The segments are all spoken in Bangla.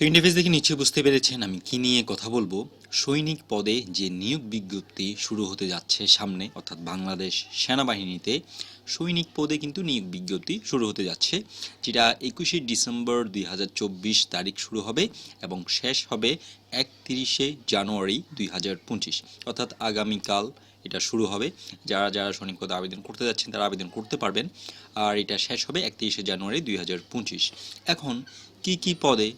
তো ইন্টারফেস দেখে নিশ্চয়ই বুঝতে পেরেছেন আমি কি নিয়ে কথা বলব। সৈনিক পদে যে নিয়োগ বিজ্ঞপ্তি শুরু হতে যাচ্ছে সামনে, অর্থাৎ বাংলাদেশ সেনাবাহিনীতে, সৈনিক পদে কিন্তু নিয়োগ বিজ্ঞপ্তি শুরু হতে যাচ্ছে, যেটা একুশে ডিসেম্বর দুই হাজার চব্বিশ তারিখ শুরু হবে এবং শেষ হবে একত্রিশে জানুয়ারি দুই হাজার পঁচিশ। অর্থাৎ আগামীকাল এটা শুরু হবে। যারা যারা সৈনিক পদে আবেদন করতে যাচ্ছেন তারা আবেদন করতে পারবেন, আর এটা শেষ হবে একত্রিশে জানুয়ারি দুই হাজার পঁচিশ। এখন কি কি পদে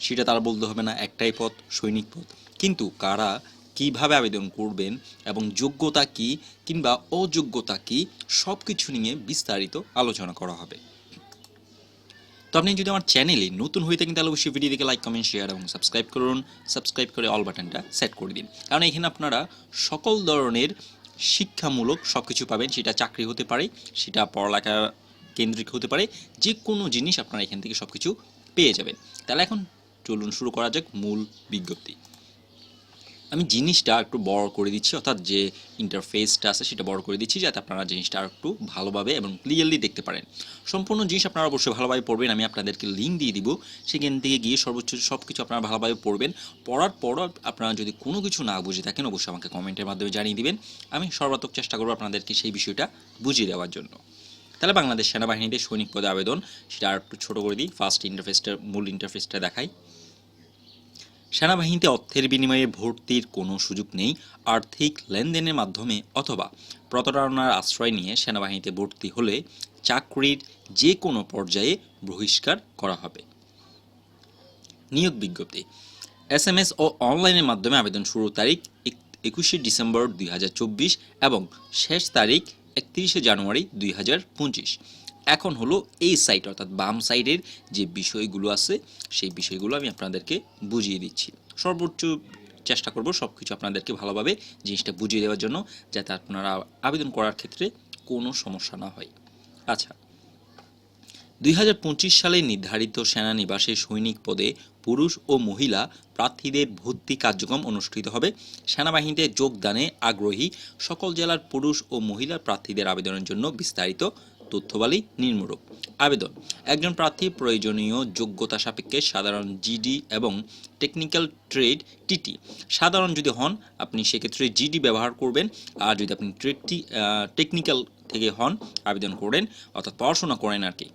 সেটা তারা বলতে হবে না, একটাই পথ, সৈনিক পথ। কিন্তু কারা কীভাবে আবেদন করবেন এবং যোগ্যতা কি কিংবা অযোগ্যতা কি সব কিছু নিয়ে বিস্তারিত আলোচনা করা হবে। তো আপনি যদি আমার চ্যানেলে নতুন হয়ে থাকেন, তাহলে অবশ্যই ভিডিও দেখে লাইক কমেন্ট শেয়ার এবং সাবস্ক্রাইব করুন। সাবস্ক্রাইব করে অল বাটনটা সেট করে দিন। কারণ এখানে আপনারা সকল ধরনের শিক্ষামূলক সব কিছু পাবেন। সেটা চাকরি হতে পারে, সেটা পড়ালেখা কেন্দ্রিক হতে পারে যে কোনো জিনিস আপনারা এখান থেকে সব কিছু পেয়ে যাবেন। তাহলে এখন চলুন, শুরু করা যাক মূল বিজ্ঞপ্তি। আমি জিনিসটা একটু বড় করে দিচ্ছি, অর্থাৎ যে ইন্টারফেসটা আছে সেটা বড় করে দিচ্ছি, যাতে আপনারা জিনিসটা আর একটু ভালোভাবে এবং ক্লিয়ারলি দেখতে পারেন। সম্পূর্ণ জিনিস আপনারা অবশ্যই ভালোভাবে পড়বেন, আমি আপনাদেরকে লিঙ্ক দিয়ে দিব। সেখান থেকে গিয়ে সর্বোচ্চ সব কিছু আপনারা ভালোভাবে পড়বেন। পড়ার পর আপনারা যদি কোনো কিছু না বুঝে থাকেন, অবশ্যই আমাকে কমেন্টের মাধ্যমে জানিয়ে দিবেন। আমি সর্বাত্মক চেষ্টা করব আপনাদেরকে সেই বিষয়টা বুঝিয়ে দেওয়ার জন্য। তাহলে বাংলাদেশ সেনাবাহিনীতে সৈনিক পদে আবেদন। সেটা আর একটু ছোটো করে দিই ফার্স্ট ইন্টারফেসটা মূল ইন্টারফেসটা দেখাই। সেনাবাহিনীতে অর্থের বিনিময়ে ভর্তির কোনো সুযোগ নেই, আর্থিক লেনদেনের মাধ্যমে অথবা প্রতারণার আশ্রয় নিয়ে সেনাবাহিনীতে ভর্তি হলে চাকরির যে কোনো পর্যায়ে বহিষ্কার করা হবে। নিয়োগ বিজ্ঞপ্তি। এস এম এস ও অনলাইনের মাধ্যমে আবেদন শুরুর তারিখ একুশে ডিসেম্বর দুই হাজার চব্বিশ এবং শেষ তারিখ একত্রিশে জানুয়ারি দুই হাজার পঁচিশ। এখন হলো এই সাইট অর্থাৎ বাম সাইডের যে বিষয়গুলো আছে, সেই বিষয়গুলো আমি আপনাদেরকে বুঝিয়ে দিচ্ছি। সর্বোচ্চ চেষ্টা করব সব কিছু আপনাদেরকে ভালোভাবে জিনিসটা বুঝিয়ে দেওয়ার জন্য, যাতে আপনারা আবেদন করার ক্ষেত্রে কোনো সমস্যা না হয়। আচ্ছা দুই হাজার পঁচিশ সালে নির্ধারিত সেনানিবাসে সৈনিক পদে পুরুষ ও মহিলা প্রার্থীদের ভর্তি কার্যক্রম অনুষ্ঠিত হবে। সেনাবাহিনীতে যোগদানে আগ্রহী সকল জেলার পুরুষ ও মহিলা প্রার্থীদের আবেদনের জন্য বিস্তারিত তথ্যবালী নিম্নরূপ। আবেদন। একজন প্রার্থী প্রয়োজনীয় যোগ্যতা সাপেক্ষে সাধারণ জিডি এবং টেকনিক্যাল ট্রেড টিটি সাধারণ যদি হন, আপনি সেক্ষেত্রে জিডি ব্যবহার করবেন। আর যদি আপনি ট্রেডটি টেকনিক্যাল থেকে হন, আবেদন করেন, অর্থাৎ পড়াশোনা করেন আর কি।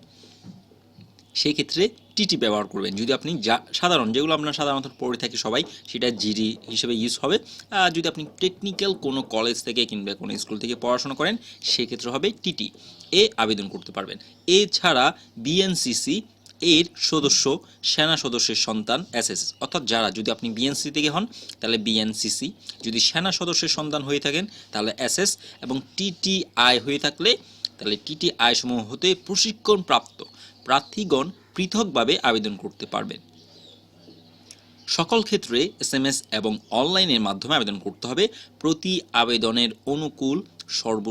সেই ক্ষেত্রে টিটি ব্যবহার করবেন। যদি আপনি যা সাধারণ, যেগুলো আপনার সাধারণত পড়ে থাকে সবাই, সেটা জিডি হিসেবে ইউজ হবে। আর যদি আপনি টেকনিক্যাল কোনো কলেজ থেকে কিংবা কোনো স্কুল থেকে পড়াশোনা করেন, সেক্ষেত্রে হবে টিটি এ আবেদন করতে পারবেন। এছাড়া বিএনসিসি এর সদস্য, সেনা সদস্যের সন্তান এসএস অর্থাৎ যারা, যদি আপনি বিএনসি থেকে হন, তাহলে বিএনসিসি যদি সেনা সদস্যের সন্তান হয়ে থাকেন, তাহলে এসএস এবং টিটিআই হয়ে থাকলে, তাহলে টিটিআই সমূহ হতে প্রশিক্ষণপ্রাপ্ত। প্রার্থীগণ পৃথকভাবে আবেদন করতে পারবেন। সকল ক্ষেত্রে এসএমএস এবং অনলাইনের মাধ্যমে আবেদন করতে হবে। প্রতি আবেদনের অনুকূল সর্ব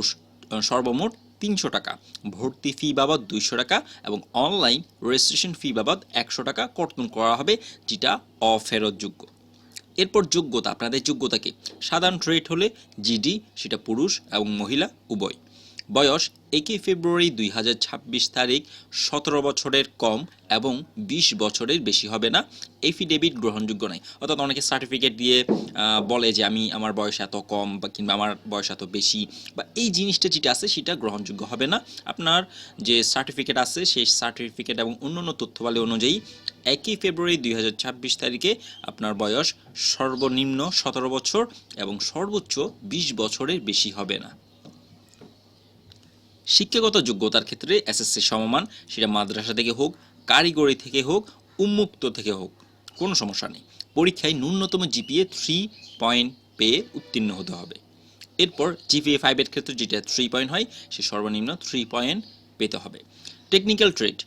সর্বমোট তিনশো টাকা। ভর্তি ফি বাবদ দুইশো টাকা এবং অনলাইন রেজিস্ট্রেশন ফি বাবদ একশো টাকা কর্তন করা হবে, যেটা অফেরতযোগ্য। এরপর যোগ্যতা, আপনাদের যোগ্যতা কি? সাধারণ ট্রেড হলে জিডি, সেটা পুরুষ এবং মহিলা, উভয়। বয়স একই ফেব্রুয়ারি দুই হাজার ছাব্বিশ তারিখ, সতেরো বছরের কম এবং বিশ বছরের বেশি হবে না। এফিডেভিট গ্রহণযোগ্য নয়। অর্থাৎ অনেকে সার্টিফিকেট দিয়ে বলে যে আমি আমার বয়স এত কম বা কিংবা আমার বয়স এত বেশি বা এই জিনিসটা যেটা আছে সেটা গ্রহণযোগ্য হবে না। আপনার যে সার্টিফিকেট আছে সেই সার্টিফিকেট এবং অন্যান্য তথ্যবালী অনুযায়ী একই ফেব্রুয়ারি দুই হাজার ছাব্বিশ তারিখে আপনার বয়স সর্বনিম্ন সতেরো বছর এবং সর্বোচ্চ বিশ বছরের বেশি হবে না। শিক্ষাগত যোগ্যতার ক্ষেত্রে এসএসসি সমমান, সেটা মাদ্রাসা থেকে হোক, কারিগরি থেকে হোক, উন্মুক্ত থেকে হোক, কোনো সমস্যা নেই। পরীক্ষায় ন্যূনতম জিপিএ থ্রি পয়েন্ট পেয়ে উত্তীর্ণ হতে হবে। এরপর জিপিএ ফাইভের ক্ষেত্রে যেটা থ্রি পয়েন্ট হয়, সে সর্বনিম্ন থ্রি পয়েন্ট পেতে হবে। টেকনিক্যাল ট্রেড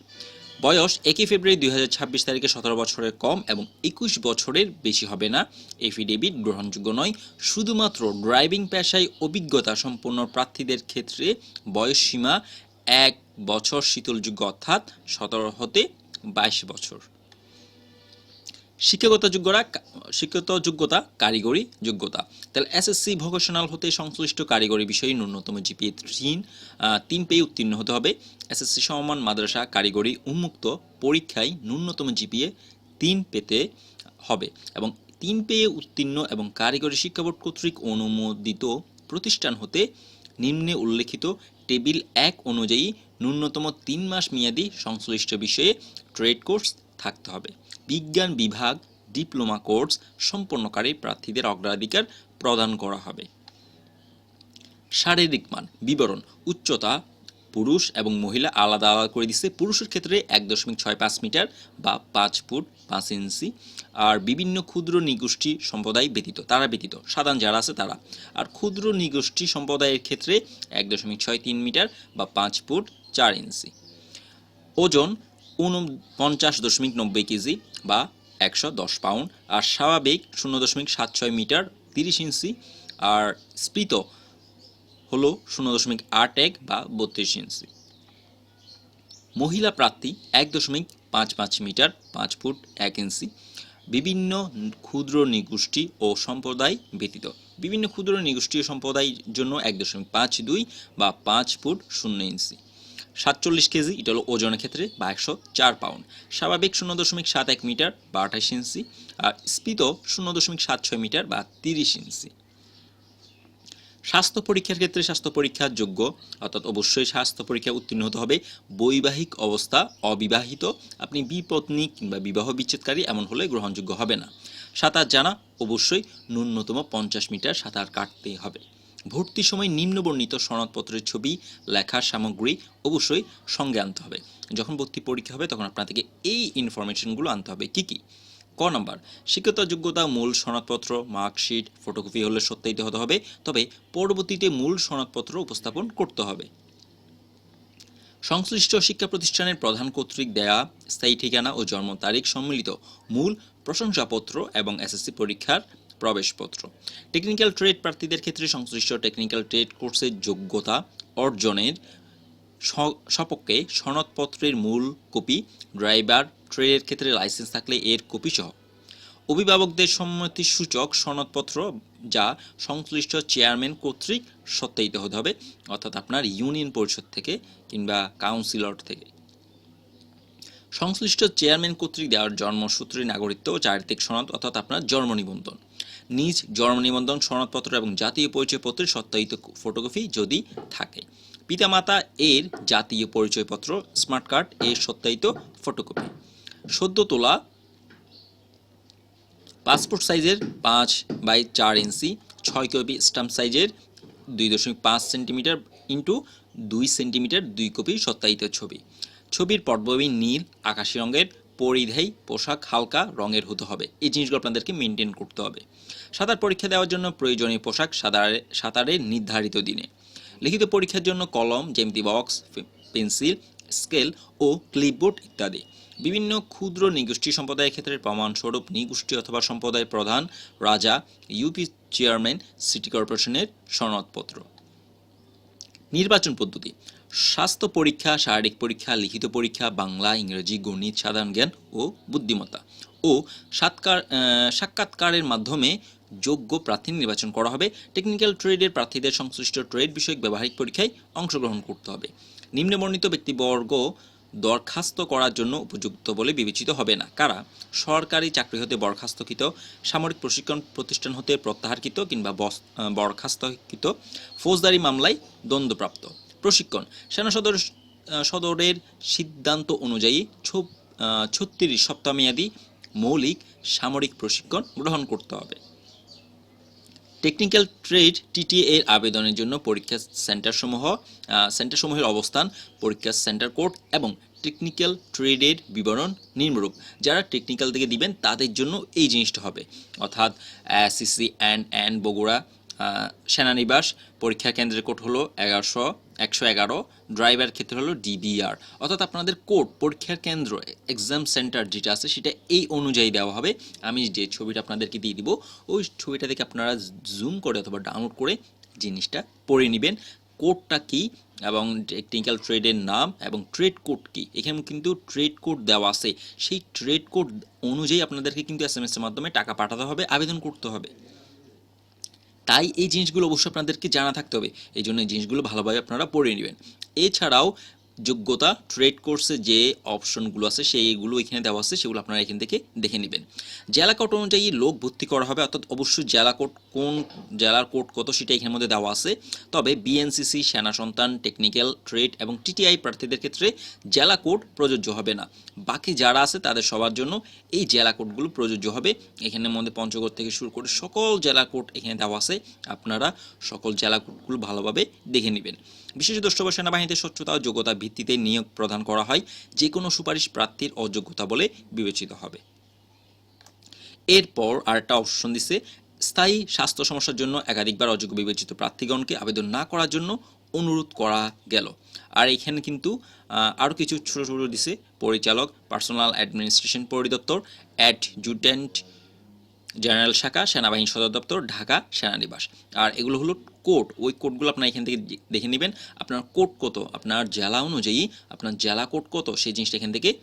বয়স একই ফেব্রুয়ারি দুই হাজার ছাব্বিশ তারিখে সতেরো বছরের কম এবং একুশ বছরের বেশি হবে না। এফিডেভিট গ্রহণযোগ্য নয়। শুধুমাত্র ড্রাইভিং পেশায় অভিজ্ঞতা সম্পন্ন প্রার্থীদের ক্ষেত্রে বয়স সীমা এক বছর শীতলযোগ্য অর্থাৎ সতেরো হতে বাইশ বছর। শিক্ষাগত যোগ্যতা শিক্ষাগত যোগ্যতা, কারিগরি যোগ্যতা। তাহলে এসএসসি ভোকেশনাল হতে সংশ্লিষ্ট কারিগরি বিষয়ে ন্যূনতম জিপিএ তিন তিন পেয়ে উত্তীর্ণ হতে হবে। এসএসসি সমমান মাদ্রাসা, কারিগরি উন্মুক্ত পরীক্ষায় ন্যূনতম জিপিএ তিন পেতে হবে এবং তিন পেয়ে উত্তীর্ণ এবং কারিগরি শিক্ষা বোর্ড কর্তৃক অনুমোদিত প্রতিষ্ঠান হতে নিম্নে উল্লেখিত টেবিল এক অনুযায়ী ন্যূনতম তিন মাস মেয়াদি সংশ্লিষ্ট বিষয়ে ট্রেড কোর্স থাকতে হবে। বিজ্ঞান বিভাগ ডিপ্লোমা কোর্স সম্পন্নকারী প্রার্থীদের অগ্রাধিকার প্রদান করা হবে। শারীরিক মান, বিবরণ, উচ্চতা, পুরুষ এবং মহিলা আলাদা আলাদা করে দিচ্ছে। পুরুষের ক্ষেত্রে এক দশমিক ছয় পাঁচ মিটার বা পাঁচ ফুট পাঁচ ইঞ্চি। আর বিভিন্ন ক্ষুদ্র নিগোষ্ঠী সম্প্রদায় ব্যতীত, তারা ব্যতীত, সাধারণ যারা আছে তারা। আর ক্ষুদ্র নিগোষ্ঠী সম্প্রদায়ের ক্ষেত্রে এক দশমিক ছয় তিন মিটার বা পাঁচ ফুট চার ইঞ্চি। ওজন উনপঞ্চাশ দশমিক নব্বই কেজি বা একশো দশ পাউন্ড, আর স্বাভাবিক শূন্য দশমিক সাত ছয় মিটার তিরিশ ইঞ্চি, আর স্ফীত হলো শূন্য দশমিক আট এক বা বত্রিশ ইঞ্চি। মহিলা প্রার্থী এক দশমিক পাঁচ পাঁচ মিটার পাঁচ ফুট এক ইঞ্চি। বিভিন্ন ক্ষুদ্র নিগোষ্ঠী ও সম্প্রদায় ব্যতীত। বিভিন্ন ক্ষুদ্র নিগোষ্ঠী ও সম্প্রদায়ের জন্য এক দশমিক পাঁচ দুই বা পাঁচ ফুট শূন্য ইঞ্চি। সাতচল্লিশ কেজি, এটা হলো ওজনের ক্ষেত্রে, বা একশো চার পাউন্ড। স্বাভাবিক শূন্য দশমিক সাত এক মিটার বা আঠাশ ইঞ্চি, আর স্ফীত শূন্য দশমিক সাত ছয় মিটার বা তিরিশ ইঞ্চি। স্বাস্থ্য পরীক্ষার ক্ষেত্রে স্বাস্থ্য পরীক্ষার যোগ্য, অর্থাৎ অবশ্যই স্বাস্থ্য পরীক্ষা উত্তীর্ণ হতে হবে। বৈবাহিক অবস্থা অবিবাহিত, আপনি বিপত্নী কিংবা বিবাহ বিচ্ছেদকারী, এমন হলে গ্রহণযোগ্য হবে না। সাঁতার জানা অবশ্যই ন্যূনতম পঞ্চাশ মিটার সাঁতার কাটতেই হবে। ভর্তির সময় নিম্নবর্ণিত সনদপত্রের ছবি, লেখার সামগ্রী অবশ্যই সঙ্গে আনতে হবে। যখন ভর্তি পরীক্ষা হবে, তখন আপনাদেরকে এই ইনফরমেশনগুলো আনতে হবে। কি কি? ক নম্বর শিক্ষতা যোগ্যতা মূল সনদপত্র, মার্কশিট, ফটোকপি হলে সত্যায়িত হতে হবে, তবে পরবর্তীতে মূল সনদপত্র উপস্থাপন করতে হবে। সংশ্লিষ্ট শিক্ষা প্রতিষ্ঠানের প্রধান কর্তৃক দেয়া, স্থায়ী ঠিকানা ও জন্ম তারিখ সম্মিলিত মূল প্রশংসাপত্র এবং এসএসসি পরীক্ষার প্রবেশপত্র। টেকনিক্যাল ট্রেড প্রার্থীদের ক্ষেত্রে সংশ্লিষ্ট টেকনিক্যাল ট্রেড কোর্সের যোগ্যতা অর্জনের সপক্ষে সনদপত্রের মূল কপি ড্রাইভার ট্রেডের ক্ষেত্রে লাইসেন্স থাকলে এর কপি সহ। অভিভাবকদের সম্মতি সূচক সনদপত্র যা সংশ্লিষ্ট চেয়ারম্যান কর্তৃক সত্যায়িত হতে হবে, অর্থাৎ আপনার ইউনিয়ন পরিষদ থেকে কিংবা কাউন্সিলর থেকে। সংশ্লিষ্ট চেয়ারম্যান কর্তৃক দেওয়ার জন্মসূত্রে নাগরিকত্ব চারিত্রিক সনদ, অর্থাৎ আপনার জন্ম নিবন্ধন। নিজ জন্ম নিবন্ধন, সনদপত্র এবং জাতীয় পরিচয়পত্রের সত্যায়িত ফটোকপি যদি থাকে। পিতামাতা এর জাতীয় পরিচয়পত্র, স্মার্ট কার্ড এর সত্যায়িত ফটোকপি। সদ্য তোলা পাসপোর্ট সাইজের পাঁচ বাই চার ইঞ্চি, ছয় কপি স্টাম্প সাইজের দুই দশমিক পাঁচ সেন্টিমিটার ইন্টু দুই সেন্টিমিটার দুই কপি সত্যায়িত ছবি। ছবির পটভূমি নীল, আকাশি রঙের পরিধায়ী পোশাক হালকা রঙের হতে হবে। এই জিনিসগুলো আপনাদেরকে মেনটেন করতে হবে। সাঁতার পরীক্ষা দেওয়ার জন্য প্রয়োজনীয় পোশাক সাঁতারে সাঁতারের নির্ধারিত দিনে। লিখিত পরীক্ষার জন্য কলম জেমতি বক্স পেন্সিল, স্কেল ও ক্লিপবোর্ড ইত্যাদি। বিভিন্ন ক্ষুদ্র নিগোষ্ঠী সম্প্রদায়ের ক্ষেত্রে প্রমাণস্বরূপ নিগোষ্ঠী অথবা সম্প্রদায়ের প্রধান রাজা, ইউপি চেয়ারম্যান, সিটি কর্পোরেশনের সনদপত্র। নির্বাচন পদ্ধতি। স্বাস্থ্য পরীক্ষা, শারীরিক পরীক্ষা, লিখিত পরীক্ষা, বাংলা, ইংরেজি, গণিত, সাধারণ জ্ঞান ও বুদ্ধিমত্তা ও সাতকার সাক্ষাৎকারের মাধ্যমে যোগ্য প্রার্থী নির্বাচন করা হবে। টেকনিক্যাল ট্রেডের প্রার্থীদের সংশ্লিষ্ট ট্রেড বিষয়ক ব্যবহারিক পরীক্ষায় অংশগ্রহণ করতে হবে। নিম্নবর্ণিত ব্যক্তিবর্গ দরখাস্ত করার জন্য উপযুক্ত বলে বিবেচিত হবে না। কারা? সরকারি চাকরি হতে বরখাস্তকৃত, সামরিক প্রশিক্ষণ প্রতিষ্ঠান হতে প্রত্যাহারকৃত কিংবা বরখাস্তকৃত, ফৌজদারি মামলায় দণ্ডপ্রাপ্ত প্রশিক্ষণ। সেনা সদর সদরের সিদ্ধান্ত অনুযায়ী ছত্রিশ সপ্তাহ মেয়াদী মৌলিক সামরিক প্রশিক্ষণ গ্রহণ করতে হবে। টেকনিক্যাল ট্রেড টিটিএ এর আবেদনের জন্য পরীক্ষা সেন্টারসমূহ সেন্টারসমূহের অবস্থান, পরীক্ষা সেন্টার কোড এবং টেকনিক্যাল ট্রেডের বিবরণ নিম্নরূপ। যারা টেকনিক্যাল থেকে দিবেন, তাদের জন্য এই জিনিসটা হবে। অর্থাৎ সিসি অ্যান্ড অ্যান্ড বগুড়া সেনানিবাস, পরীক্ষা কেন্দ্রের কোড হলো এগারোশো একশো এগারো ড্রাইভার ক্ষেত্রে হলো ডিবিআর অর্থাৎ আপনাদের কোড পরীক্ষার কেন্দ্র এক্সাম সেন্টার যেটা আছে, সেটা এই অনুযায়ী দেওয়া হবে। আমি যে ছবিটা আপনাদেরকে দিয়ে দিব, ওই ছবিটা থেকে আপনারা জুম করে অথবা ডাউনলোড করে জিনিসটা পড়ে নেবেন। কোডটা কি এবং টেকনিক্যাল ট্রেডের নাম এবং ট্রেড কোড কি? এখানে কিন্তু ট্রেড কোড দেওয়া আছে। সেই ট্রেড কোড অনুযায়ী আপনাদেরকে কিন্তু এস এম এর মাধ্যমে টাকা পাঠাতে হবে, আবেদন করতে হবে। তাই এই জিনিসগুলো অবশ্যই আপনাদেরকে জানা থাকতে হবে। এই জন্য এই জিনিসগুলো ভালোভাবে আপনারা পড়ে নেবেন। এছাড়াও যোগ্যতা ট্রেড কোর্সে যে অপশনগুলো আছে, সেইগুলো এখানে দেওয়া আছে, সেগুলো আপনারা এখান থেকে দেখে নেবেন। জেলা কোড অনুযায়ী লোক ভর্তি করা হবে, অর্থাৎ অবশ্যই জেলা কোড কোন জেলার কোড কত সেটা এখানের মধ্যে দেওয়া আছে। তবে বিএনসিসি সেনা সন্তান টেকনিক্যাল ট্রেড এবং টিটিআই প্রার্থীদের ক্ষেত্রে জেলা কোড প্রযোজ্য হবে না। বাকি যারা আছে, তাদের সবার জন্য এই জেলা কোডগুলো প্রযোজ্য হবে। এখানের মধ্যে পঞ্চগড় থেকে শুরু করে সকল জেলা কোড এখানে দেওয়া আছে। আপনারা সকল জেলা কোডগুলো ভালোভাবে দেখে নেবেন। বিশেষ দ্রষ্টব্য সেনাবাহিনীতে স্বচ্ছতা ও যোগ্যতা ভিত্তিতে নিয়োগ প্রদান করা হয় যে কোনো সুপারিশ প্রার্থীর অযোগ্যতা বলে বিবেচিত হবে। এরপর আরেকটা অপশন দিছে, স্থায়ী স্বাস্থ্য সমস্যার জন্য একাধিকবার অযোগ্য বিবেচিত প্রার্থীগণকে আবেদন না করার জন্য অনুরোধ করা গেল। আর এখানে কিন্তু আরও কিছু ছোটো ছোটো দিছে, পরিচালক পার্সোনাল অ্যাডমিনিস্ট্রেশন পরিদপ্তর অ্যাডজুটেন্ট জেনারেল শাখা, সেনাবাহিনী সদর দপ্তর, ঢাকা সেনানিবাস। আর এগুলো হলো কোড। ওই কোডগুলো আপনার এখান থেকে দেখে নেবেন। আপনার কোড কত? আপনার জেলা অনুযায়ী আপনার জেলা কোড কত? সেই জিনিসটা এখান থেকে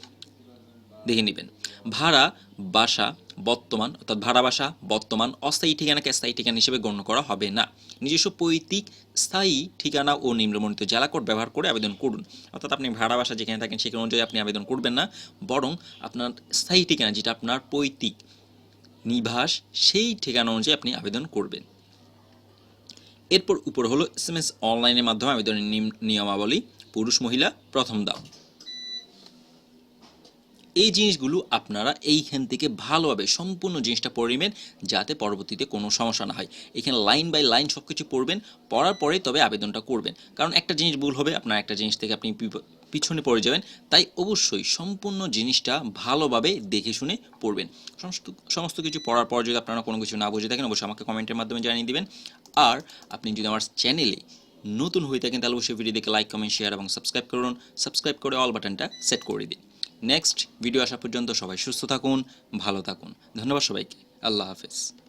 দেখে নেবেন। ভাড়া, বাসা, বর্তমান, অর্থাৎ ভাড়া, বাসা, বর্তমান, অস্থায়ী ঠিকানাকে স্থায়ী ঠিকানা হিসেবে গণ্য করা হবে না। নিজস্ব পৈতৃক, স্থায়ী ঠিকানা ও নিম্নমণিত জেলা কোড ব্যবহার করে আবেদন করুন। অর্থাৎ আপনি ভাড়া, বাসা যেখানে থাকেন সেখানে অনুযায়ী আপনি আবেদন করবেন না। বরং আপনার স্থায়ী ঠিকানা, যেটা আপনার পৈতৃক নিবাস সেই ঠিকানা অনুযায়ী আপনি আবেদন করবেন। এরপর উপর হলো এস এম এস অনলাইনের মাধ্যমে আবেদনের নিয়মাবলী, পুরুষ, মহিলা, প্রথম দাম এই জিনিসগুলো আপনারা এইখান থেকে ভালোভাবে সম্পূর্ণ জিনিসটা পড়ে নেবেন, যাতে পরবর্তীতে কোনো সমস্যা না হয়। এখানে লাইন বাই লাইন সব কিছু পড়বেন, পড়ার পরে তবে আবেদনটা করবেন। কারণ একটা জিনিস ভুল হবে, আপনার একটা জিনিস থেকে আপনি পিছনে পড়ে যাবেন। তাই অবশ্যই সম্পূর্ণ জিনিসটা ভালোভাবে দেখে শুনে পড়বেন। সমস্ত সমস্ত কিছু পড়ার পর যদি আপনারা কোনো কিছু না বুঝে থাকেন, অবশ্যই আমাকে কমেন্টের মাধ্যমে জানিয়ে দেবেন। আর আপনি যদি আমার চ্যানেলে নতুন হয়ে থাকেন, তাহলে অবশ্যই ভিডিও দেখে লাইক কমেন্ট শেয়ার এবং সাবস্ক্রাইব করুন। সাবস্ক্রাইব করে অল বাটনটা সেট করে দিন। নেক্সট ভিডিও আসা পর্যন্ত সবাই সুস্থ থাকুন, ভালো থাকুন। ধন্যবাদ সবাইকে। আল্লাহ হাফেজ।